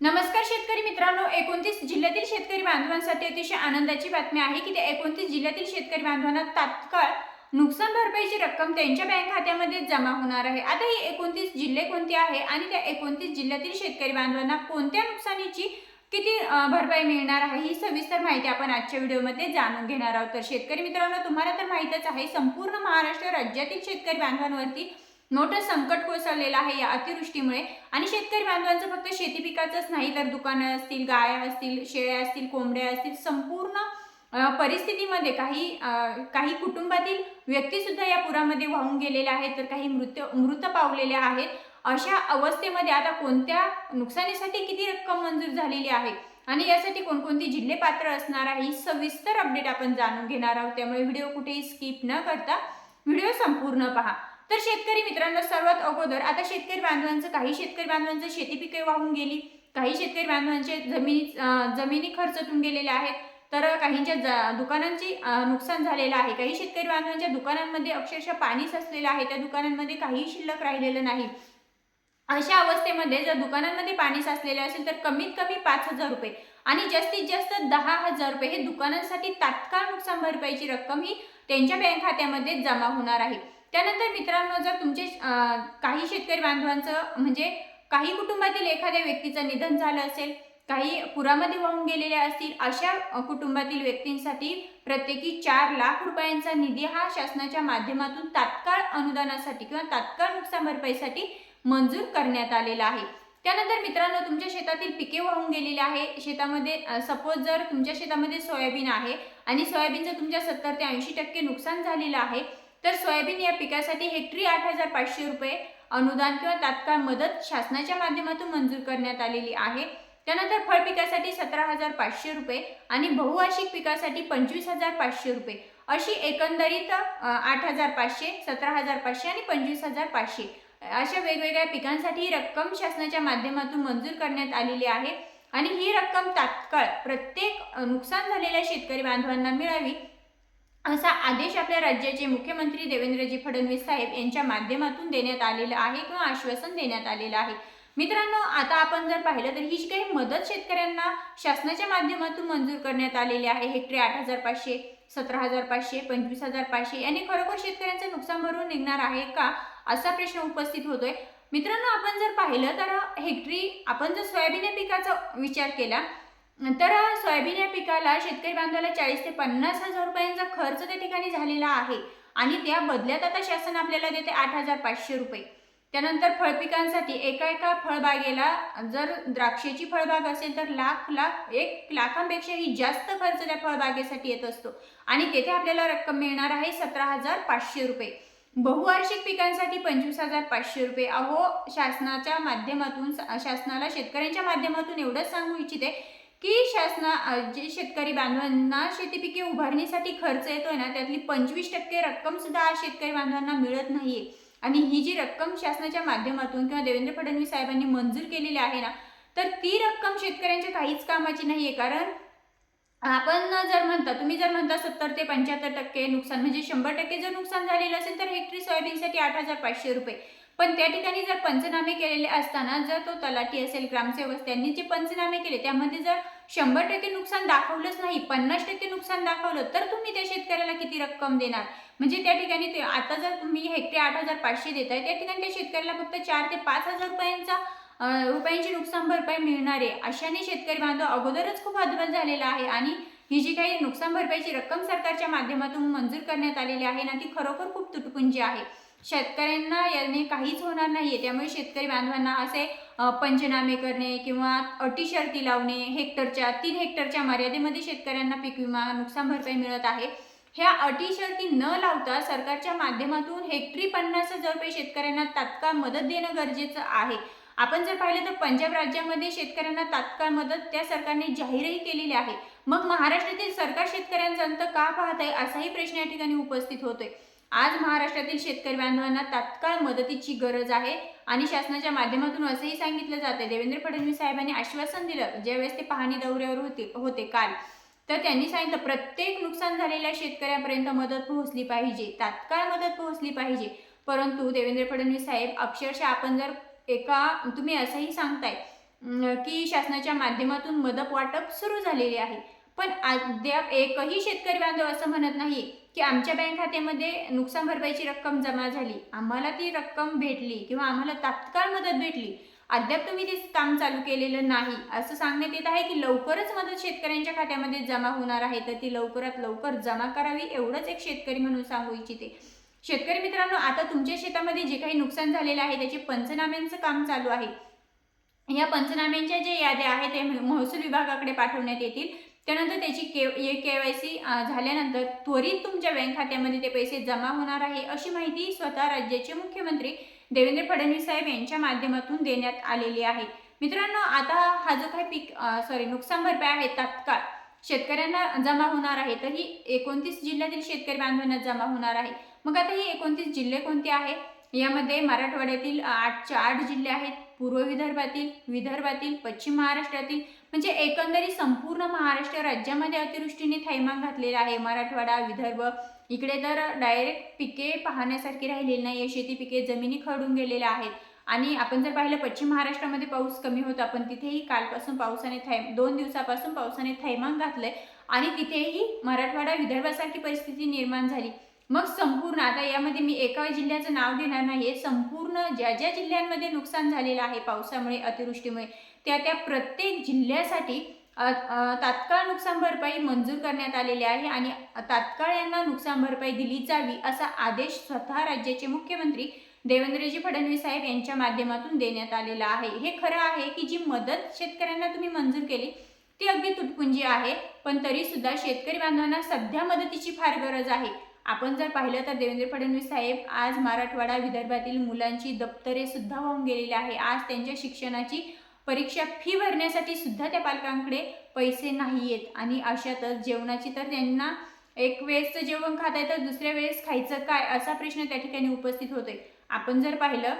नमस्कार शेतकरी मित्रांनो एकोणतीस जिल्ह्यातील शेतकरी बांधवांसाठी अतिशय आनंदाची बातमी आहे की त्या एकोणतीस जिल्ह्यातील शेतकरी बांधवांना तात्काळ नुकसान भरपाईची रक्कम त्यांच्या बँक खात्यामध्ये जमा होणार आहे. आता ही एकोणतीस जिल्हे कोणते आहे आणि त्या एकोणतीस जिल्ह्यातील शेतकरी बांधवांना कोणत्या नुकसानीची किती भरपाई मिळणार आहे ही सविस्तर माहिती आपण आजच्या व्हिडिओमध्ये जाणून घेणार आहोत. तर शेतकरी मित्रांनो तुम्हाला तर माहीतच आहे संपूर्ण महाराष्ट्र राज्यातील शेतकरी बांधवांवरती मोठं संकट कोसळलेलं आहे या अतिवृष्टीमुळे. आणि शेतकरी बांधवांचं फक्त शेती पिकाचंच नाही तर दुकानं असतील गाया असतील शेळ्या असतील कोंबड्या असतील संपूर्ण परिस्थितीमध्ये काही काही कुटुंबातील व्यक्तीसुद्धा या पुरामध्ये वाहून गेलेल्या आहेत तर काही मृत मृत पावलेल्या आहेत. अशा अवस्थेमध्ये आता कोणत्या नुकसानीसाठी किती रक्कम मंजूर झालेली आहे? आणि यासाठी कोणकोणती जिल्हे पात्र असणार आहे? ही सविस्तर अपडेट आपण जाणून घेणार आहोत. त्यामुळे व्हिडिओ कुठेही स्किप न करता व्हिडिओ संपूर्ण पहा. तर शेतकरी मित्रांनो सर्वात अगोदर आता शेतकरी बांधवांचं काही शेतकरी बांधवांचं शेती पिके वाहून गेली. काही शेतकरी बांधवांचे जमिनी जमिनी खर्चटून गेलेले आहेत. तर काहींच्या ज- दुकानांची नुकसान झालेलं आहे. काही शेतकरी बांधवांच्या दुकानांमध्ये अक्षरशः पाणी साचलेलं आहे. त्या दुकानांमध्ये काहीही शिल्लक राहिलेलं नाही. अशा अवस्थेमध्ये जर दुकानांमध्ये पाणी साचलेले असेल तर कमीत कमी पाच हजार रुपये आणि जास्तीत जास्त दहा हजार रुपये हे दुकानांसाठी तात्काळ नुकसान भरपाईची रक्कम ही त्यांच्या बँक खात्यामध्ये जमा होणार आहे. त्यानंतर मित्रांनो जर तुमचे काही शेतकरी बांधवांचं म्हणजे काही कुटुंबातील एखाद्या व्यक्तीचं निधन झालं असेल काही पुरामध्ये वाहून गेलेल्या असतील अशा कुटुंबातील व्यक्तींसाठी प्रत्येकी चार लाख रुपयांचा निधी हा शासनाच्या माध्यमातून तात्काळ अनुदानासाठी किंवा तात्काळ नुकसान भरपाईसाठी मंजूर करण्यात आलेला आहे. त्यानंतर मित्रांनो तुमच्या शेतातील पिके वाहून गेलेली आहे. शेतामध्ये सपोज जर तुमच्या शेतामध्ये सोयाबीन आहे आणि सोयाबीनचं तुमच्या सत्तर ते ऐंशी टक्के नुकसान झालेलं आहे तर सोयाबीन या पिकासाठी हेक्टरी आठ हजार पाचशे रुपये अनुदान किंवा तात्काळ मदत शासनाच्या माध्यमातून मंजूर करण्यात आलेली आहे. त्यानंतर फळ पिकासाठी सतरा हजार पाचशे रुपये आणि बहुवार्षिक पिकासाठी पंचवीस हजार पाचशे रुपये. अशी एकंदरीत आठ हजार पाचशे सतरा हजार पाचशे आणि पंचवीस हजार पाचशे. अशा वेगवेगळ्या पिकांसाठी ही रक्कम शासनाच्या माध्यमातून मंजूर करण्यात आलेली आहे. आणि ही रक्कम तात्काळ प्रत्येक नुकसान झालेल्या शेतकरी बांधवांना मिळावी असा आदेश आपल्या राज्याचे मुख्यमंत्री देवेंद्रजी फडणवीस साहेब यांच्या माध्यमातून देण्यात आलेलं आहे किंवा आश्वासन देण्यात आलेलं आहे. मित्रांनो आता आपण जर पाहिलं तर ही जी काही मदत शेतकऱ्यांना शासनाच्या माध्यमातून मंजूर करण्यात आलेली आहे हेक्टरी आठ हजार पाचशे सतरा हजार पाचशे पंचवीस हजार पाचशे याने खरोखर शेतकऱ्यांचं नुकसान भरून निघणार आहे का? असा प्रश्न उपस्थित होतोय. मित्रांनो आपण जर पाहिलं तर हेक्टरी आपण जर सोयाबीन या पिकाचा विचार केला तर सोयाबीन या पिकाला शेतकरी बांधवाला चाळीस ते पन्नास हजार रुपयांचा खर्च त्या ठिकाणी झालेला आहे. आणि त्या बदल्यात आता शासन आपल्याला देते आठ हजार पाचशे रुपये. त्यानंतर फळपिकांसाठी एका एका फळबागेला जर द्राक्षाची फळबाग असेल तर लाख लाख एक लाखांपेक्षाही जास्त खर्च त्या फळबागेसाठी येत असतो. आणि तेथे आपल्याला रक्कम मिळणार आहे सतरा हजार पाचशे रुपये. बहुवार्षिक पिकांसाठी पंचवीस हजार पाचशे रुपये. अहो शासनाच्या माध्यमातून शासनाला शेतकऱ्यांच्या माध्यमातून एवढंच सांगू इच्छिते की शासना जे शेतकरी बांधवांना शेती पिके उभारणीसाठी खर्च येतोय ना त्यातली पंचवीस टक्के रक्कम सुद्धा आज शेतकरी बांधवांना मिळत नाहीये. आणि ही जी रक्कम शासनाच्या माध्यमातून किंवा देवेंद्र फडणवीस साहेबांनी मंजूर केलेली आहे ना तर ती रक्कम शेतकऱ्यांच्या काहीच कामाची नाहीये. कारण आपण जर म्हणता तुम्ही जर म्हणता सत्तर ते पंच्याहत्तर टक्के नुकसान म्हणजे शंभर टक्के जर नुकसान झालेलं असेल तर हेक्टरी सोयाबीनसाठी आठ हजार पाचशे रुपये. पण त्या ठिकाणी जर पंचनामे केलेले असताना जर तो तलाठी असेल ग्रामसेवक त्यांनी जे पंचनामे केले त्यामध्ये जर शंभर टक्के नुकसान दाखवलंच नाही पन्नास टक्के नुकसान दाखवलं तर तुम्ही त्या शेतकऱ्याला किती रक्कम देणार? म्हणजे त्या ठिकाणी ते आता जर तुम्ही हेक्टरी आठ हजार पाचशे देत आहे त्या ठिकाणी त्या शेतकऱ्याला फक्त चार ते पाच हजार रुपयांचा रुपयांची नुकसान भरपाई मिळणार आहे. अशाने शेतकरी बांधव अगोदरच खूप हतबल झालेला आहे आणि ही जी काही नुकसान भरपाईची रक्कम सरकारच्या माध्यमातून मंजूर करण्यात आलेली आहे ना ती खरोखर खूप तुटपुंजी आहे. शेतकऱ्यांना याने काहीच होणार नाही आहे त्यामुळे शेतकरी बांधवांना असे पंचनामे करणे किंवा अटी शर्ती लावणे हेक्टरच्या तीन हेक्टरच्या मर्यादेमध्ये शेतकऱ्यांना पीक विमा नुकसान भरपाई मिळत आहे. ह्या अटी शर्ती न लावता सरकारच्या माध्यमातून हेक्टरी पन्नास हजार रुपये शेतकऱ्यांना तात्काळ मदत देणं गरजेचं आहे. आपण जर पाहिलं तर पंजाब राज्यामध्ये शेतकऱ्यांना तात्काळ मदत त्या सरकारने जाहीरही केलेली आहे. मग महाराष्ट्रातील सरकार शेतकऱ्यांचा अंत का पाहत आहे असाही प्रश्न या ठिकाणी उपस्थित होतोय. आज महाराष्ट्रातील शेतकरी बांधवांना तात्काळ मदतीची गरज आहे आणि शासनाच्या माध्यमातून असंही सांगितलं जाते देवेंद्र फडणवीस साहेबांनी आश्वासन दिलं ज्यावेळेस ते पाहणी दौऱ्यावर होते होते काल. तर त्यांनी सांगितलं प्रत्येक नुकसान झालेल्या शेतकऱ्यापर्यंत मदत पोहोचली पाहिजे तात्काळ मदत पोहोचली पाहिजे. परंतु देवेंद्र फडणवीस साहेब अक्षरशः आपण जर एका तुम्ही असंही सांगताय की शासनाच्या माध्यमातून मदत वाटप सुरू झालेली आहे. पण अद्याप एकही शेतकरी बांधव असं म्हणत नाही की आमच्या बँक खात्यामध्ये नुकसान भरपाईची रक्कम जमा झाली. आम्हाला ती रक्कम भेटली किंवा आम्हाला तात्काळ मदत भेटली. अद्याप तुम्ही ते काम चालू केलेलं नाही. असं सांगण्यात येत आहे की लवकरच मदत शेतकऱ्यांच्या खात्यामध्ये जमा होणार आहे. तर ती लवकरात लवकर जमा करावी एवढंच एक शेतकरी म्हणून सांगू इच्छिते. शेतकरी मित्रांनो आता तुमच्या शेतामध्ये जे काही नुकसान झालेलं आहे त्याचे पंचनाम्यांचं काम चालू आहे. या पंचनाम्यांच्या ज्या याद्या आहेत ते महसूल विभागाकडे पाठवण्यात येतील. त्यानंतर त्याची के ए के वाय सी झाल्यानंतर त्वरित तुमच्या बँक खात्यामध्ये ते पैसे जमा होणार आहे अशी माहिती स्वतः राज्याचे मुख्यमंत्री देवेंद्र फडणवीस साहेब यांच्या माध्यमातून देण्यात आलेली आहे. मित्रांनो आता हा जो काही पीक सॉरी नुकसान भरपाई आहे तात्काळ शेतकऱ्यांना जमा होणार आहे तर ही एकोणतीस जिल्ह्यातील शेतकरी बांधवांना जमा होणार आहे. मग आता ही एकोणतीस जिल्हे कोणते आहे यामध्ये मराठवाड्यातील आठचे आठ जिल्हे आहेत. पूर्व विदर्भातील विदर्भातील पश्चिम महाराष्ट्रातील म्हणजे एकंदरीत संपूर्ण महाराष्ट्र राज्यामध्ये अतिवृष्टीने थैमान घातलेला आहे. मराठवाडा विदर्भ इकडे तर डायरेक्ट पिके पाहण्यासारखी राहिलेली नाही शेती पिके जमिनी खडून गेलेल्या आहेत. आणि आपण जर पाहिलं पश्चिम महाराष्ट्रामध्ये पाऊस कमी होता पण तिथेही कालपासून पावसाने थै दोन दिवसापासून पावसाने थैमान घातलंय. आणि तिथेही मराठवाडा विदर्भासारखी परिस्थिती निर्माण झाली. मग संपूर्ण आता यामध्ये मी एका जिल्ह्याचं नाव घेणार नाही संपूर्ण ज्या ज्या जिल्ह्यांमध्ये नुकसान झालेलं आहे पावसामुळे अतिवृष्टीमुळे त्या त्या प्रत्येक जिल्ह्यासाठी तात्काळ नुकसान भरपाई मंजूर करण्यात आलेली आहे आणि तात्काळ यांना नुकसान भरपाई दिली जावी असा आदेश स्वतः राज्याचे मुख्यमंत्री देवेंद्रजी फडणवीस साहेब यांच्या माध्यमातून देण्यात आलेला आहे. हे खरं आहे की जी मदत शेतकऱ्यांना तुम्ही मंजूर केली ती अगदी तुटपुंजी आहे पण तरी सुद्धा शेतकरी बांधवांना सध्या मदतीची फार गरज आहे. आपण जर पाहिलं तर देवेंद्र फडणवीस साहेब आज मराठवाडा विदर्भातील मुलांची दप्तरे सुद्धा वाहून गेलेली आहे. आज त्यांच्या शिक्षणाची परीक्षा फी भरण्यासाठी सुद्धा त्या पालकांकडे पैसे नाही आहेत आणि अशातच जेवणाची तर त्यांना एक वेळेसचं जेवण खाता येतं दुसऱ्या वेळेस खायचं काय असा प्रश्न त्या ठिकाणी उपस्थित होतोय. आपण जर पाहिलं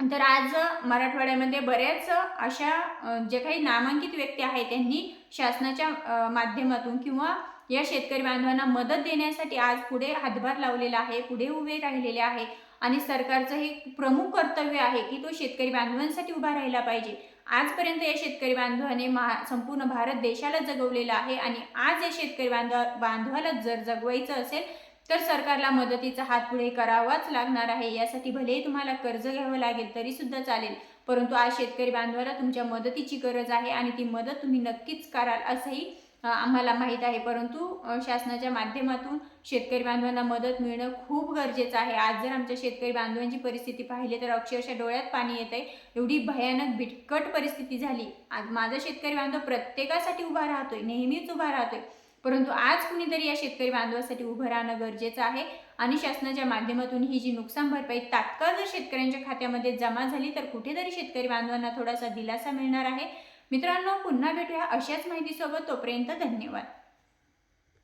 तर आज मराठवाड्यामध्ये बऱ्याच अशा जे काही नामांकित व्यक्ती आहेत त्यांनी शासनाच्या माध्यमातून किंवा या शेतकरी बांधवांना मदत देण्यासाठी आज पुढे हातभार लावलेला आहे पुढे उभे राहिलेले आहे आणि सरकारचं हे प्रमुख कर्तव्य आहे की तो शेतकरी बांधवांसाठी उभा राहिला पाहिजे. आजपर्यंत या शेतकरी बांधवाने महा संपूर्ण भारत देशाला जगवलेलं आहे आणि आज या शेतकरी बांधवा बांधवाला जर जगवायचं असेल तर सरकारला मदतीचा हात पुढे करावाच लागणार आहे. यासाठी भलेही तुम्हाला कर्ज घ्यावं लागेल तरी सुद्धा चालेल. परंतु आज शेतकरी बांधवाला तुमच्या मदतीची गरज आहे आणि ती मदत तुम्ही नक्कीच कराल असंही आम्हाला माहीत आहे. परंतु शासनाच्या माध्यमातून शेतकरी बांधवांना मदत मिळणं खूप गरजेचं आहे. आज जर आमच्या शेतकरी बांधवांची परिस्थिती पाहिली तर अक्षरशः डोळ्यात पाणी येत आहे एवढी भयानक बिटकट परिस्थिती झाली. आज माझा शेतकरी बांधव प्रत्येकासाठी उभा राहतोय नेहमीच उभा राहतोय. परंतु आज कुणीतरी या शेतकरी बांधवासाठी उभं राहणं गरजेचं आहे आणि शासनाच्या माध्यमातून ही जी नुकसान भरपाई तात्काळ जर शेतकऱ्यांच्या खात्यामध्ये जमा झाली तर कुठेतरी शेतकरी बांधवांना थोडासा दिलासा मिळणार आहे. मित्रांनो पुन्हा भेटूया अशाच माहितीसोबत. तोपर्यंत धन्यवाद.